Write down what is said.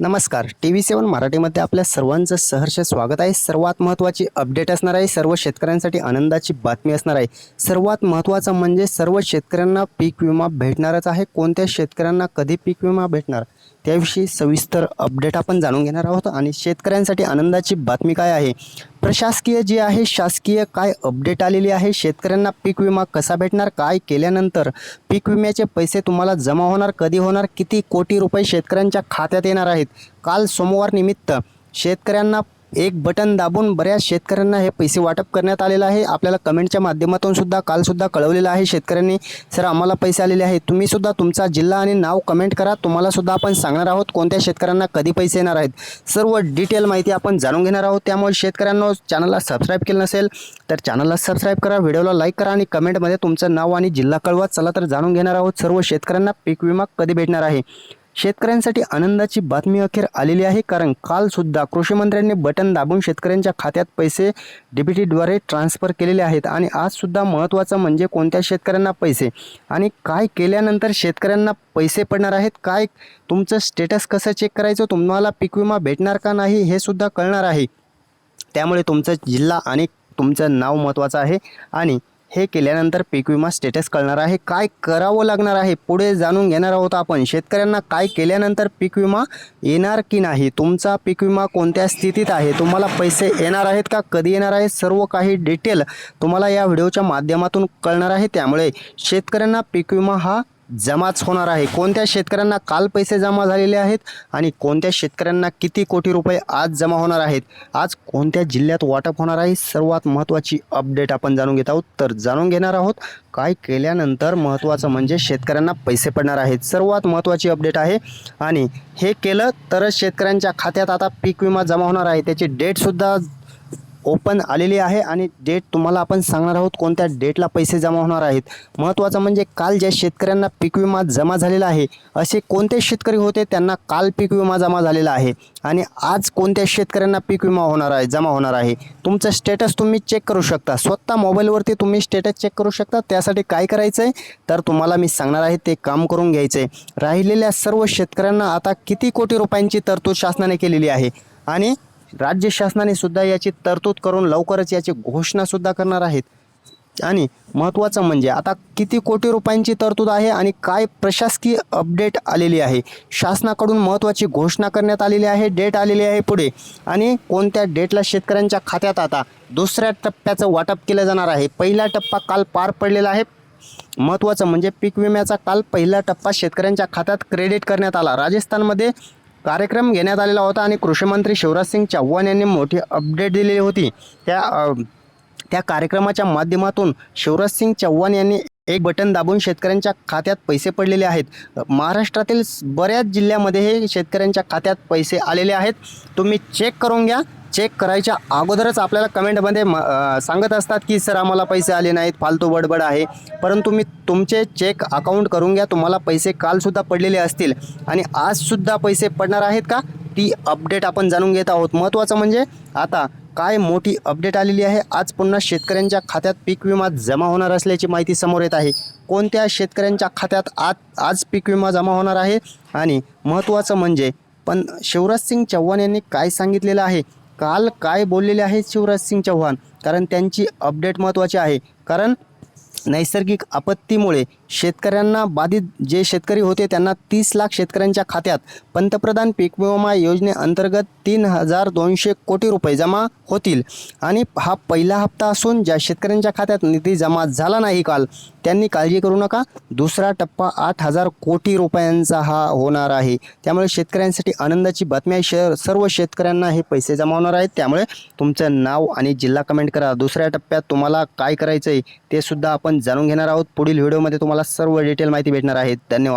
नमस्कार. T V सेवन मराठीमध्ये आपल्या सर्वांचं सहर्ष स्वागत आहे. सर्वात महत्त्वाची अपडेट असणार आहे. सर्व शेतकऱ्यांसाठी आनंदाची बातमी असणार आहे. सर्वात महत्त्वाचं म्हणजे सर्व शेतकऱ्यांना पीक विमा भेटणारच आहे. कोणत्या शेतकऱ्यांना कधी पीक विमा भेटणार? त्याविषयी सविस्तर अपडेट आपण जाणून घेणार आहोत आणि शेतकऱ्यांसाठी आनंदाची बातमी काय आहे? प्रशासकीय जी आहे शासकीय काय अपडेट आलेली आहे? शेतकऱ्यांना पीक विमा कसा भेटणार? काय केल्यानंतर पीक विम्याचे पैसे तुम्हाला जमा होणार कधी होणार? किती कोटी रुपये शेतकऱ्यांच्या खात्यात येणार आहेत? काल सोमवार निमित्त शेतकऱ्यांना एक बटन दाबून बऱ्याच शेतकऱ्यांना हे पैसे वाटप करण्यात आलेलं आहे. आपल्याला कमेंटच्या माध्यमातून सुद्धा कालसुद्धा कळवलेलं आहे शेतकऱ्यांनी. सर आम्हाला पैसे आलेले आहेत. तुम्ही सुद्धा तुमचा जिल्हा आणि नाव कमेंट करा. तुम्हाला सुद्धा आपण सांगणार आहोत कोणत्या शेतकऱ्यांना कधी पैसे येणार आहेत. सर्व डिटेल माहिती आपण जाणून घेणार आहोत. त्यामुळे शेतकऱ्यांना चॅनलला सबस्क्राईब केलं नसेल तर चॅनलला सबस्क्राईब करा व्हिडिओला लाईक करा आणि कमेंटमध्ये तुमचं नाव आणि जिल्हा कळवा. चला तर जाणून घेणार आहोत. सर्व शेतकऱ्यांना पीक विमा कधी भेटणार आहे? शेतकऱ्यांसाठी आनंदाची बातमी अखेर आलेली आहे. कारण काल सुद्धा कृषी मंत्र्यांनी बटन दाबून शेतकऱ्यांच्या खात्यात पैसे डीबीटीद्वारे ट्रान्सफर केलेले आहेत. आणि आज सुद्धा महत्त्वाचं म्हणजे कोणत्या शेतकऱ्यांना पैसे? आणि काय केल्यानंतर शेतकऱ्यांना पैसे पडणार आहेत? काय तुमचं स्टेटस कसं चेक करायचं? तुम्हाला पीक विमा भेटणार का नाही? हे सुद्धा कळणार आहे. त्यामुळे तुमचा जिल्हा आणि तुमचं नाव महत्त्वाचं आहे. आणि हे केल्यानंतर पीक विमा स्टेटस कळणार आहे. काय करावं लागणार आहे? पुढे जाणून घेणार आहोत आपण. शेतकऱ्यांना काय केल्यानंतर पीक विमा येणार की नाही? तुमचा पीक विमा कोणत्या स्थितीत आहे? तुम्हाला पैसे येणार आहेत का? कधी येणार आहे? सर्व काही डिटेल तुम्हाला या व्हिडिओच्या माध्यमातून कळणार आहे. त्यामुळे शेतकऱ्यांना पीक विमा हा जमाच होणार आहे. कोणत्या शेतकऱ्यांना काल पैसे जमा झालेले आहेत आणि कोणत्या शेतकऱ्यांना किती कोटी रुपये आज जमा होणार आहेत? आज कोणत्या जिल्ह्यात वाटप होणार आहे? सर्वात महत्त्वाची अपडेट आपण जाणून घेत आहोत. तर जाणून घेणार आहोत काय केल्यानंतर महत्त्वाचं म्हणजे शेतकऱ्यांना पैसे पडणार आहेत. सर्वात महत्त्वाची अपडेट आहे आणि हे केलं तरच शेतकऱ्यांच्या खात्यात आता पीक विमा जमा होणार आहे. त्याची डेटसुद्धा ओपन आलेली आहे आणि डेट तुम्हाला आपण सांगणार आहोत कोणत्या डेटला पैसे जमा होणार आहेत. महत्त्वाचं म्हणजे काल ज्या शेतकऱ्यांना पीक विमा जमा झालेला आहे असे कोणते शेतकरी होते त्यांना काल पीक विमा जमा झालेला आहे आणि आज कोणत्या शेतकऱ्यांना पीक विमा होणार आहे जमा होणार आहे. तुमचं स्टेटस तुम्ही चेक करू शकता. स्वतः मोबाईलवरती तुम्ही स्टेटस चेक करू शकता. त्यासाठी काय करायचं आहे तर तुम्हाला मी सांगणार आहे ते काम करून घ्यायचं आहे राहिलेल्या सर्व शेतकऱ्यांना आता किती कोटी रुपयांची तरतूद शासनाने केलेली आहे. आणि राज्य शासनाने सुद्धा याची तरतूद करून लवकरच याची घोषणा सुद्धा करणार आहेत. आणि महत्त्वाचं म्हणजे आता किती कोटी रुपयांची तरतूद आहे आणि काय प्रशासकीय अपडेट आलेली आहे? शासनाकडून महत्त्वाची घोषणा करण्यात आलेली आहे डेट आलेली आहे पुढे. आणि कोणत्या डेटला शेतकऱ्यांच्या खात्यात आता दुसऱ्या टप्प्याचं वाटप केलं जाणार आहे? पहिला टप्पा काल पार पडलेला आहे. महत्त्वाचं म्हणजे पीक विम्याचा काल पहिला टप्पा शेतकऱ्यांच्या खात्यात क्रेडिट करण्यात आला. राजस्थानमध्ये कार्यक्रम घेण्यात आलेला होता आणि कृषीमंत्री शिवराजसिंग चव्हाण यांनी मोठी अपडेट दिलेली होती. त्या त्या कार्यक्रमाच्या माध्यमातून शिवराजसिंग चव्हाण यांनी एक बटन दाबून शेतकऱ्यांच्या खात्यात पैसे पडलेले आहेत. महाराष्ट्रातील बऱ्याच जिल्ह्यामध्ये हे शेतकऱ्यांच्या खात्यात पैसे आलेले आहेत. तुम्ही चेक करून घ्या. चेक करायच्या अगोदरच आपल्याला कमेंटमध्ये म सांगत असतात की सर आम्हाला पैसे आले नाहीत फालतू बडबड आहे. परंतु मी तुमचे चेक अकाउंट करून घ्या तुम्हाला पैसे कालसुद्धा पडलेले असतील. आणि आजसुद्धा पैसे पडणार आहेत का? ती अपडेट आपण जाणून घेत आहोत. महत्त्वाचं म्हणजे आता काय मोठी अपडेट आलेली आहे आज पुन्हा शेतकऱ्यांच्या खात्यात पीक विमा जमा होणार असल्याची माहिती समोर येत आहे. कोणत्या शेतकऱ्यांच्या खात्यात आज आज पीक विमा जमा होणार आहे? आणि महत्त्वाचं म्हणजे पण शिवराज सिंग चौहान यांनी काय सांगितलेलं आहे? काल काय बोललेले आहेत शिवराज सिंग चौहान? कारण त्यांची अपडेट महत्त्वाची आहे. कारण नैसर्गिक आपत्तीमुळे शेतकऱ्यांना बाधित जे शेतकरी होते त्यांना तीस लाख शेतकऱ्यांच्या खात्यात पंतप्रधान पीक विमा योजनेअंतर्गत तीन हजार दोनशे कोटी रुपये जमा होतील. आणि हा पहिला हप्ता असून ज्या शेतकऱ्यांच्या खात्यात निधी जमा झाला नाही काल त्यांनी काळजी करू नका. दुसरा टप्पा आठ हजार कोटी रुपयांचा हा होणार आहे. त्यामुळे शेतकऱ्यांसाठी आनंदाची बातमी आहे. शहर सर्व शेतकऱ्यांना हे पैसे जमा होणार आहेत. त्यामुळे तुमचं नाव आणि जिल्हा कमेंट करा. दुसऱ्या टप्प्यात तुम्हाला काय करायचं आहे ते सुद्धा आपण जाणून घेणार आहोत. पुढील व्हिडिओमध्ये तुम्हाला सर्व डिटेल माहिती भेटणार आहे. धन्यवाद.